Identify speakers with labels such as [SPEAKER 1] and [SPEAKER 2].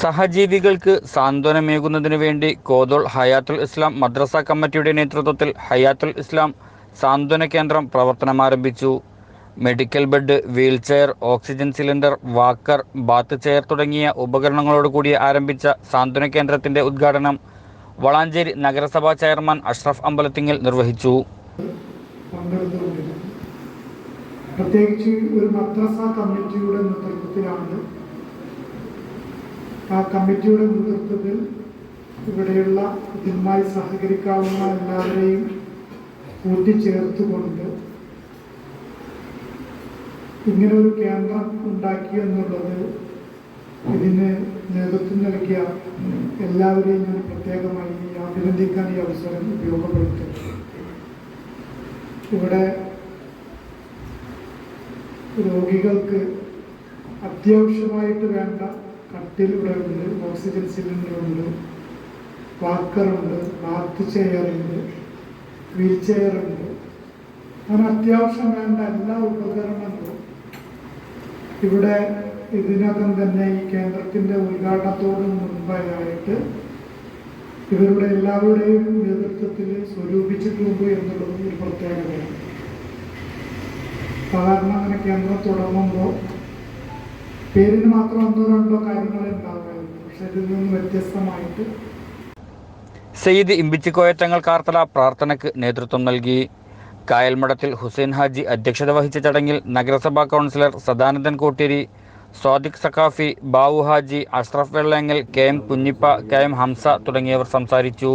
[SPEAKER 1] സഹജീവികൾക്ക് സാന്ത്വനമേകുന്നതിനു വേണ്ടി കോതോൾ ഹയാത്തുൽ ഇസ്ലാം മദ്രസ കമ്മിറ്റിയുടെ നേതൃത്വത്തിൽ ഹയാത്തുൽ ഇസ്ലാം സാന്ത്വന കേന്ദ്രം പ്രവർത്തനമാരംഭിച്ചു. Medical bed wheelchair oxygen cylinder walker bath chair തുടങ്ങിയ ഉപകരണങ്ങളോടുകൂടി ആരംഭിച്ച സാന്ത്വന കേന്ദ്രത്തിന്റെ ഉദ്ഘാടനം വളാഞ്ചേരി നഗരസഭാ ചെയർമാൻ അഷ്റഫ് അമ്പലത്തിങ്ങൽ നിർവഹിച്ചു.
[SPEAKER 2] പ്രത്യേകിച്ച് ഒരു മദ്രസ കമ്മിറ്റിയുടെ നേതൃത്വത്തിലാണ് ആ കമ്മിറ്റിയുടെ നേതൃത്വത്തിൽ ഇവിടെയുള്ള ഇതിന്മായി സഹകരിക്കാവുന്ന എല്ലാവരെയും കൂട്ടിച്ചേർത്തുകൊണ്ട് ഇങ്ങനെ ഒരു കേന്ദ്രം ഉണ്ടാക്കി എന്നുള്ളത് ഇതിന് നേതൃത്വം നൽകിയ എല്ലാവരെയും ഞാൻ പ്രത്യേകമായി അഭിനന്ദിക്കാൻ ഈ അവസരം ഉപയോഗപ്പെടുത്തും ഇവിടെ രോഗികൾക്ക് അത്യാവശ്യമായിട്ട് വേണ്ട കട്ടിൽ ഇവിടെ ഉണ്ട് ഓക്സിജൻ സിലിണ്ടർ ഉണ്ട് വാക്കറുണ്ട് ബാത്ത് ചെയറുണ്ട് വീൽ ചെയറുണ്ട് അങ്ങനെ അത്യാവശ്യം വേണ്ട എല്ലാ ഉപകരണങ്ങളും ഇവിടെ ഇതിനകം തന്നെ ഈ കേന്ദ്രത്തിന്റെ ഉദ്ഘാടനത്തോട് മുൻപായിട്ട് ഇവരുടെ എല്ലാവരുടെയും നേതൃത്വത്തിൽ സ്വരൂപിച്ചിട്ടുണ്ട് എന്നുള്ളത് ഒരു പ്രത്യേകതയാണ്. സാധാരണ അങ്ങനെ കേന്ദ്രം തുടങ്ങുമ്പോൾ പേരിന് മാത്രം ഒന്നോ രണ്ടോ കാര്യങ്ങളെ ഉണ്ടാവുകയുള്ളൂ. പക്ഷെ ഇതിൽ നിന്ന് വ്യത്യസ്തമായിട്ട്
[SPEAKER 1] സയ്യിദ് ഇമ്പിച്ചിക്കോയറ്റങ്ങൾ കാർത്തല പ്രാർത്ഥനയ്ക്ക് നേതൃത്വം നൽകി. കായൽമഠത്തിൽ ഹുസൈൻ ഹാജി അധ്യക്ഷത വഹിച്ച ചടങ്ങിൽ നഗരസഭാ councillor Sadanandan Kotteri Swadiq Saqafi Bavu Haji Ashraf Vellayangal K M Kunhippa K M Hamza തുടങ്ങിയവർ സംസാരിച്ചു.